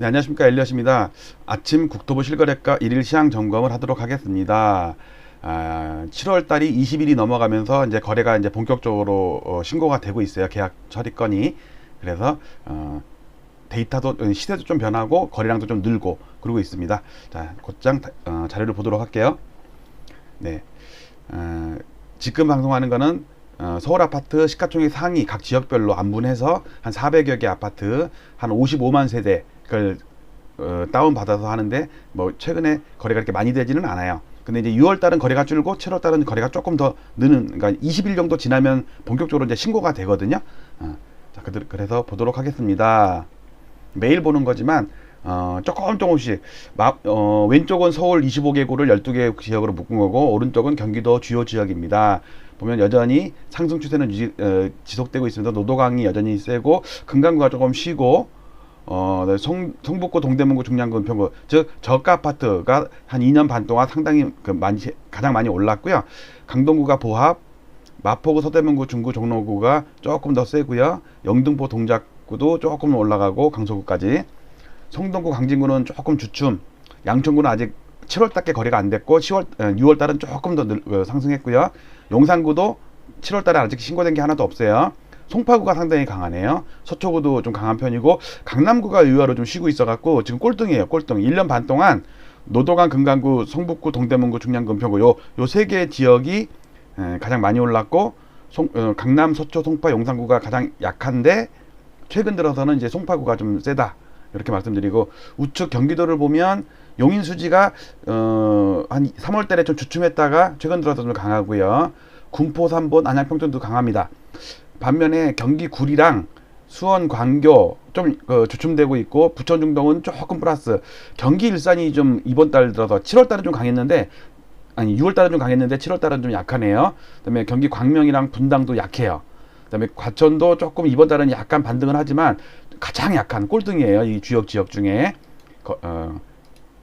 네, 안녕하십니까. 엘리엇입니다. 아침 국토부 실거래가 일일 시황 점검을 하도록 하겠습니다. 아, 7월 달이 20일이 넘어가면서 이제 거래가 이제 본격적으로 어, 신고가 되고 있어요. 계약 처리 건이. 그래서 어, 데이터도 어, 시세도 좀 변하고 거래량도 좀 늘고 그러고 있습니다. 자, 곧장 어, 자료를 보도록 할게요. 네. 어, 지금 방송하는 거는 어, 서울 아파트 시가총액 상위 각 지역별로 안분해서 한 400여 개 아파트 한 55만 세대 를 어, 다운 받아서 하는데 뭐 최근에 거래가 그렇게 많이 되지는 않아요. 근데 이제 6월 달은 거래가 줄고 7월 달은 거래가 조금 더 느는 그러니까 20일 정도 지나면 본격적으로 이제 신고가 되거든요. 어, 자, 그들- 그래서 보도록 하겠습니다. 매일 보는 거지만 어, 조금 조금씩 마, 어, 왼쪽은 서울 25개구를 12개 지역으로 묶은 거고 오른쪽은 경기도 주요 지역입니다. 보면 여전히 상승 추세는 유지, 어, 지속되고 있습니다. 노도강이 여전히 세고 금강구가 조금 쉬고 어, 네, 성, 성북구, 동대문구, 중량구, 은평구, 즉 저가 아파트가 한 2년 반 동안 상당히 그 많이 가장 많이 올랐고요. 강동구가 보합, 마포구, 서대문구, 중구, 종로구가 조금 더 세고요. 영등포, 동작구도 조금 올라가고 강서구까지. 성동구, 강진구는 조금 주춤. 양천구는 아직 7월 달께 거래가 안 됐고 10월, 6월 달은 조금 더 늘, 어, 상승했고요. 용산구도 7월 달에 아직 신고된 게 하나도 없어요. 송파구가 상당히 강하네요. 서초구도 좀 강한 편이고 강남구가 의외로 좀 쉬고 있어갖고 지금 꼴등이에요. 꼴등. 1년 반 동안 노도강, 금강구, 성북구, 동대문구, 중량구, 은평구 요 요 세 개 지역이 에, 가장 많이 올랐고 송, 어, 강남, 서초, 송파, 용산구가 가장 약한데 최근 들어서는 이제 송파구가 좀 세다 이렇게 말씀드리고 우측 경기도를 보면 용인 수지가 어, 한 3월 달에 좀 주춤했다가 최근 들어서 좀 강하고요. 군포, 삼본, 안양, 평촌도 강합니다. 반면에 경기 구리랑 수원, 광교 좀 어, 주춤되고 있고 부천, 중동은 조금 플러스. 경기 일산이 좀 이번 달 들어서 7월 달은 좀 강했는데 아니 6월 달은 좀 강했는데 7월 달은 좀 약하네요. 그다음에 경기 광명이랑 분당도 약해요. 그다음에 과천도 조금 이번 달은 약간 반등을 하지만 가장 약한 꼴등이에요. 이 주역 지역 중에 거- 어,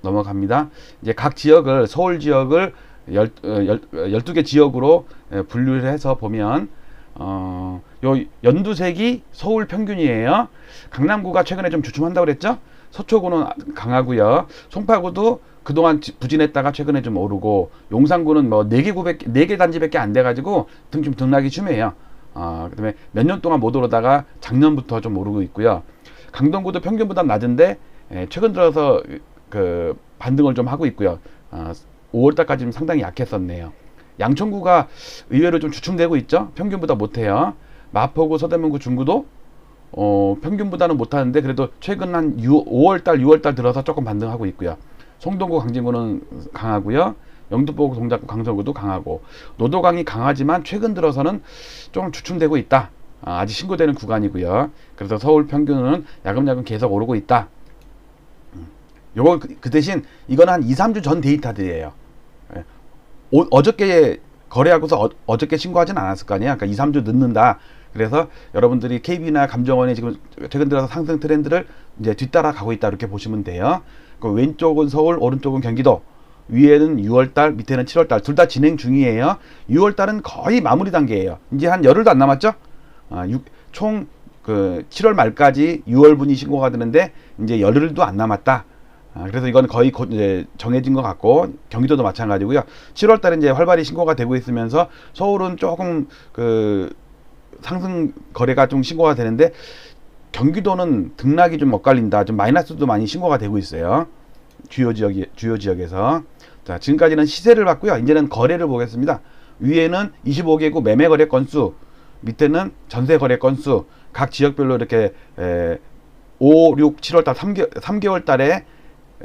넘어갑니다. 이제 각 지역을 서울 지역을 열, 어, 열, 12개 지역으로 에, 분류를 해서 보면 어, 요 연두색이 서울 평균이에요. 강남구가 최근에 좀 주춤한다고 그랬죠? 서초구는 강하고요. 송파구도 그동안 지- 부진했다가 최근에 좀 오르고 용산구는 뭐 4개 구백 4개 단지밖에 안 돼 가지고 등 좀 등락이 심해요. 어, 그다음에 몇 년 동안 못 오르다가 작년부터 좀 오르고 있고요. 강동구도 평균보다 낮은데 에, 최근 들어서 그 반등을 좀 하고 있고요. 어, 5월 달까지는 상당히 약했었네요. 양천구가 의외로 좀 주춤되고 있죠. 평균보다 못해요. 마포구, 서대문구, 중구도 어, 평균보다는 못하는데 그래도 최근 한 6, 5월 달, 6월 달 들어서 조금 반등하고 있고요. 송동구, 강진구는 강하고요. 영등포구, 동작구, 강서구도 강하고 노도강이 강하지만 최근 들어서는 좀 주춤되고 있다. 아, 아직 신고되는 구간이고요. 그래서 서울 평균은 야금야금 계속 오르고 있다. 음. 요거 그, 그 대신 이건 한 2, 3주 전 데이터들이에요. 예. 오- 어저께 거래하고서 어, 저께 신고하진 않았을 거 아니야. 그러니까 2, 3주 늦는다. 그래서 여러분들이 KB나 감정원이 지금 최근 들어서 상승 트렌드를 이제 뒤따라 가고 있다 이렇게 보시면 돼요. 그 왼쪽은 서울, 오른쪽은 경기도. 위에는 6월달, 밑에는 7월달 둘 다 진행 중이에요. 6월달은 거의 마무리 단계예요. 이제 한 열흘도 안 남았죠? 아, 육- 총그 7월 말까지 6월분이 신고가 되는데 이제 열흘도 안 남았다. 아, 그래서 이건 거의 곧 이제 정해진 것 같고 경기도도 마찬가지고요. 7월 달에 이제 활발히 신고가 되고 있으면서 서울은 조금 그 상승 거래가 좀 신고가 되는데 경기도는 등락이 좀 엇갈린다. 좀 마이너스도 많이 신고가 되고 있어요. 주요 지역이 주요 지역에서 자 지금까지는 시세를 봤고요. 이제는 거래를 보겠습니다. 위에는 25개국 매매 거래 건수, 밑에는 전세 거래 건수 각 지역별로 이렇게 에, 5, 6, 7월 달 3개, 3개월 달에 에,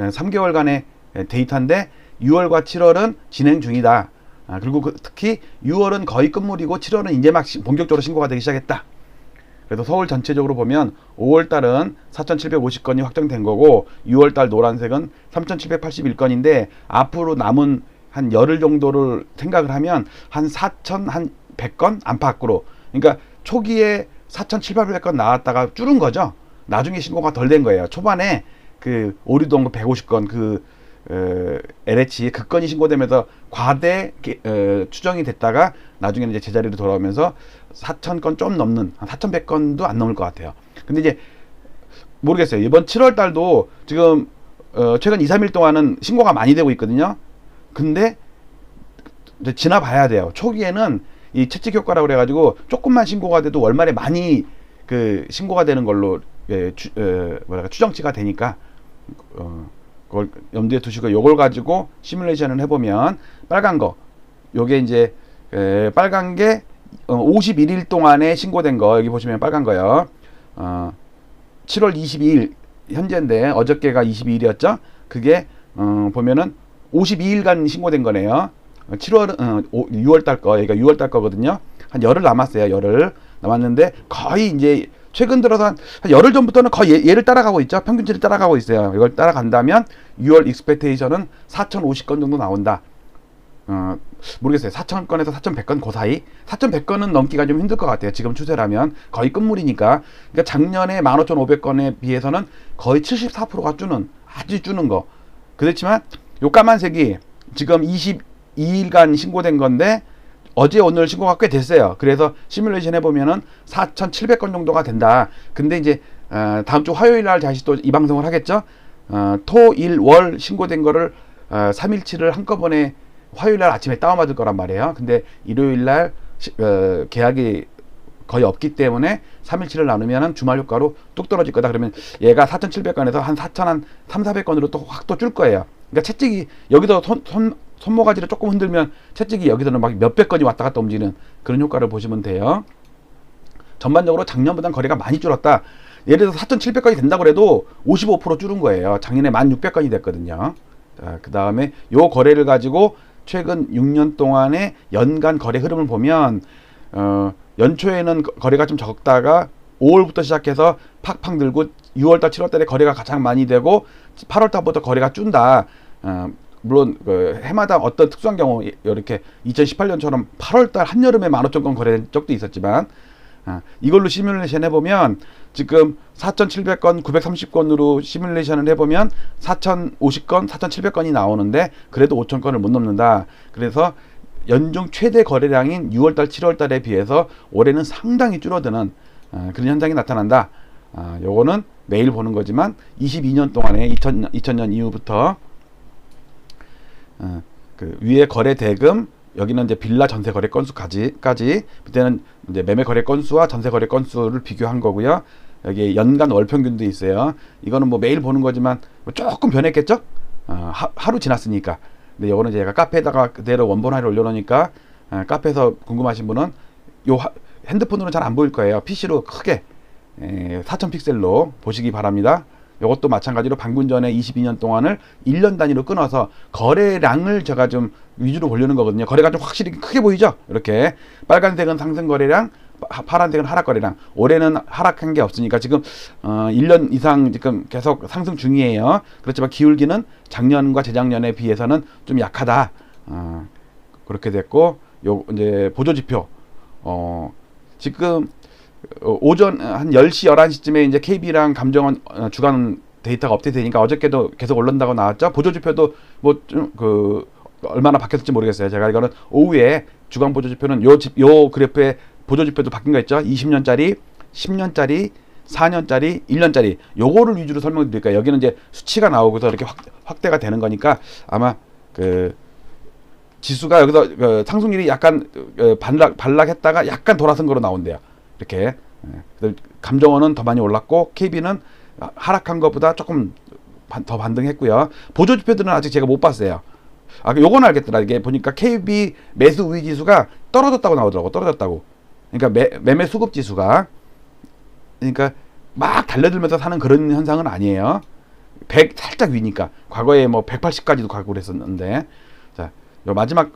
3개월간의 에, 데이터인데 6월과 7월은 진행 중이다. 아, 그리고 그, 특히 6월은 거의 끝물이고 7월은 이제 막 시- 본격적으로 신고가 되기 시작했다. 그래서 서울 전체적으로 보면 5월 달은 4,750건이 확정된 거고 6월 달 노란색은 3,781건인데 앞으로 남은 한 열흘 정도를 생각을 하면 한 4,000, 한 100건 안팎으로 그러니까 초기에 4,700건 나왔다가 줄은 거죠. 나중에 신고가 덜 된 거예요. 초반에 그 오류동 150건 그 어, LH 그 건이 신고되면서 과대 게- 어, 추정이 됐다가 나중에는 이제 제자리로 돌아오면서 4천 건 좀 넘는 한 4,100건도 안 넘을 것 같아요. 근데 이제 모르겠어요. 이번 7월 달도 지금 어, 최근 2, 3일 동안은 신고가 많이 되고 있거든요. 근데 이제 지나봐야 돼요. 초기에는 이 채찍 효과라고 그래가지고 조금만 신고가 돼도 월말에 많이 그 신고가 되는 걸로 예, 추, 어, 뭐랄까 추정치가 되니까 어, 그걸 염두에 두시고 요걸 가지고 시뮬레이션을 해보면 빨간 거 요게 이제 에, 빨간 게 어, 51일 동안에 신고된 거 여기 보시면 빨간 거요. 어, 7월 22일 현재인데 어저께가 22일이었죠. 그게 어, 보면은 52일간 신고된 거네요. 7월 어, 6월 달 거, 그러니까 6월 달 거거든요. 한 열흘 남았어요. 열흘 남았는데 거의 이제 최근 들어서 한, 한 열흘 전부터는 거의 얘, 얘를 따라가고 있죠. 평균치를 따라가고 있어요. 이걸 따라간다면 6월 익스펙테이션은 4,050건 정도 나온다. 어, 모르겠어요. 4,000건에서 4,100건 그 사이. 4,100건은 넘기가 좀 힘들 것 같아요. 지금 추세라면 거의 끝물이니까. 그러니까 작년에 15,500건에 비해서는 거의 74%가 주는 아주 주는 거. 그렇지만 요 까만색이 지금 22일간 신고된 건데 어제 오늘 신고가 꽤 됐어요. 그래서 시뮬레이션 해보면은 4,700건 정도가 된다. 근데 이제 어, 다음 주 화요일 날 다시 또 이 방송을 하겠죠. 어, 토, 일, 월 신고된 거를 어, 3일치를 한꺼번에 화요일 날 아침에 다운받을 거란 말이에요. 근데 일요일 날 시- 어, 계약이 거의 없기 때문에 3일치를 나누면 주말 효과로 뚝 떨어질 거다. 그러면 얘가 4,700건에서 한 4,000, 한 3, 400건으로 또 확 또 줄 거예요. 그러니까 채찍이 여기서 손, 손, 손모가지를 조금 흔들면 채찍이 여기서는 막 몇백 건이 왔다 갔다 움직이는 그런 효과를 보시면 돼요. 전반적으로 작년보단 거래가 많이 줄었다. 예를 들어서 4,700건이 된다고 해도 55% 줄은 거예요. 작년에 1,600건이 됐거든요. 자, 그 다음에 요 거래를 가지고 최근 6년 동안의 연간 거래 흐름을 보면 어, 연초에는 거- 거래가 좀 적다가 5월부터 시작해서 팍팍 늘고 6월달, 7월달에 거래가 가장 많이 되고 8월달부터 거래가 준다. 어, 물론 그 해마다 어떤 특수한 경우 이렇게 2018년처럼 8월달 한여름에 15,000건 거래된 적도 있었지만 아, 이걸로 시뮬레이션 해보면 지금 4,700건, 930건으로 시뮬레이션을 해보면 4,050건, 4,700건이 나오는데 그래도 5,000건을 못 넘는다. 그래서 연중 최대 거래량인 6월달, 7월달에 비해서 올해는 상당히 줄어드는 아, 그런 현상이 나타난다. 아, 요거는 매일 보는 거지만 22년 동안에 2000, 2000년 이후부터 어, 그 위에 거래 대금 여기는 이제 빌라 전세 거래 건수까지 까지 밑에는 이제 매매 거래 건수와 전세 거래 건수를 비교한 거고요. 여기 연간 월 평균도 있어요. 이거는 뭐 매일 보는 거지만 뭐 조금 변했겠죠? 어, 하, 하루 지났으니까. 근데 요거는 제가 카페에다가 그대로 원본 화를 올려놓으니까 어, 카페에서 궁금하신 분은 요 하- 핸드폰으로 잘 안 보일 거예요. PC로 크게 에, 4000 픽셀로 보시기 바랍니다. 이것도 마찬가지로 방금 전에 22년 동안을 1년 단위로 끊어서 거래량을 제가 좀 위주로 보려는 거거든요. 거래가 좀 확실히 크게 보이죠? 이렇게 빨간색은 상승 거래량, 파- 파란색은 하락 거래량. 올해는 하락한 게 없으니까 지금 어, 1년 이상 지금 계속 상승 중이에요. 그렇지만 기울기는 작년과 재작년에 비해서는 좀 약하다. 어, 그렇게 됐고 요 이제 보조 지표 어, 지금 어, 오전 한 10시 11시쯤에 이제 KB랑 감정원 어, 주간 데이터가 업데이트되니까 어저께도 계속 올른다고 나왔죠. 보조 지표도 뭐 좀 그 얼마나 바뀌었을지 모르겠어요. 제가 이거는 오후에 주간 보조 지표는 요, 집- 요 그래프에 보조 지표도 바뀐 거 있죠. 20년짜리, 10년짜리, 4년짜리, 1년짜리 요거를 위주로 설명드릴 거예요. 여기는 이제 수치가 나오고서 이렇게 확, 확대가 되는 거니까 아마 그 지수가 여기서 그 상승률이 약간 어, 반락 반락했다가 약간 돌아선 거로 나온대요. 이렇게 예. 감정원은 더 많이 올랐고 KB는 하락한 것보다 조금 반- 더 반등했고요. 보조 지표들은 아직 제가 못 봤어요. 아, 요건 알겠더라. 이게 보니까 KB 매수 우위 지수가 떨어졌다고 나오더라고. 떨어졌다고. 그러니까 매, 매매 수급 지수가 그러니까 막 달려들면서 사는 그런 현상은 아니에요. 100 살짝 위니까 과거에 뭐 180까지도 가고 그랬었는데 자, 요 마지막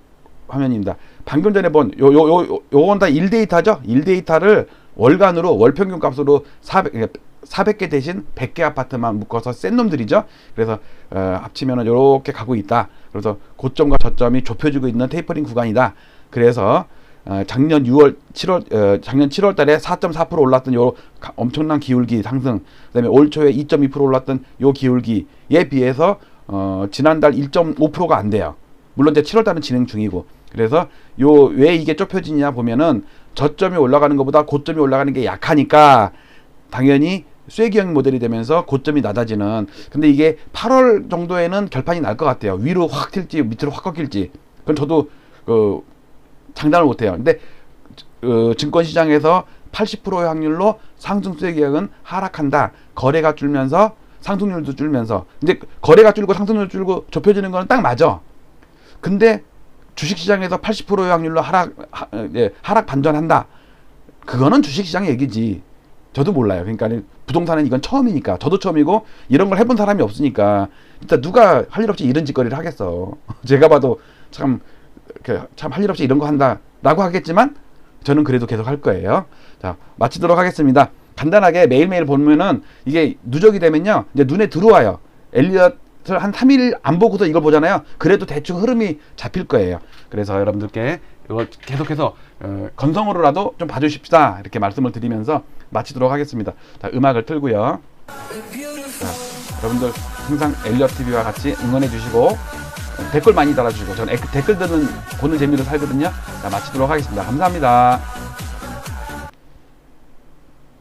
화면입니다. 방금 전에 본 요 요 요 요건 다 1데이터죠. 1데이터를 월간으로 월 평균 값으로 400 400개 대신 100개 아파트만 묶어서 센 놈들이죠. 그래서 어, 합치면은 요렇게 가고 있다. 그래서 고점과 저점이 좁혀지고 있는 테이퍼링 구간이다. 그래서 어, 작년 6월 7월 어, 작년 7월 달에 4.4% 올랐던 요 가- 엄청난 기울기 상승 그다음에 올 초에 2.2% 올랐던 요 기울기에 비해서 어, 지난달 1.5%가 안 돼요. 물론 이제 7월 달은 진행 중이고. 그래서 요 왜 이게 좁혀지냐 보면은 저점이 올라가는 것보다 고점이 올라가는 게 약하니까 당연히 쐐기형 모델이 되면서 고점이 낮아지는. 근데 이게 8월 정도에는 결판이 날 것 같아요. 위로 확 튈지 밑으로 확 꺾일지. 그건 저도 그 장담을 못해요. 근데 어, 증권시장에서 80%의 확률로 상승 쐐기형은 하락한다. 거래가 줄면서 상승률도 줄면서. 근데 거래가 줄고 상승률 줄고 좁혀지는 거는 딱 맞아 근데 주식시장에서 80%의 확률로 하락 하, 예, 하락 반전한다 그거는 주식시장 얘기지 저도 몰라요. 그러니까 부동산은 이건 처음이니까 저도 처음이고 이런 걸 해본 사람이 없으니까 일단 누가 할 일 없이 이런 짓거리를 하겠어. 제가 봐도 참 참 할 일 없이 이런 거 한다라고 하겠지만 저는 그래도 계속 할 거예요. 자 마치도록 하겠습니다. 간단하게 매일매일 보면은 이게 누적이 되면요 이제 눈에 들어와요. 엘리엇을 한 3일 안 보고서 이걸 보잖아요. 그래도 대충 흐름이 잡힐 거예요. 그래서 여러분들께 이거 계속해서 어, 건성으로라도 좀 봐주십사 이렇게 말씀을 드리면서 마치도록 하겠습니다. 자, 음악을 틀고요. 자, 여러분들 항상 엘리엇 TV와 같이 응원해 주시고 어, 댓글 많이 달아주시고 저는 댓글 듣는 보는 재미로 살거든요. 자, 마치도록 하겠습니다. 감사합니다.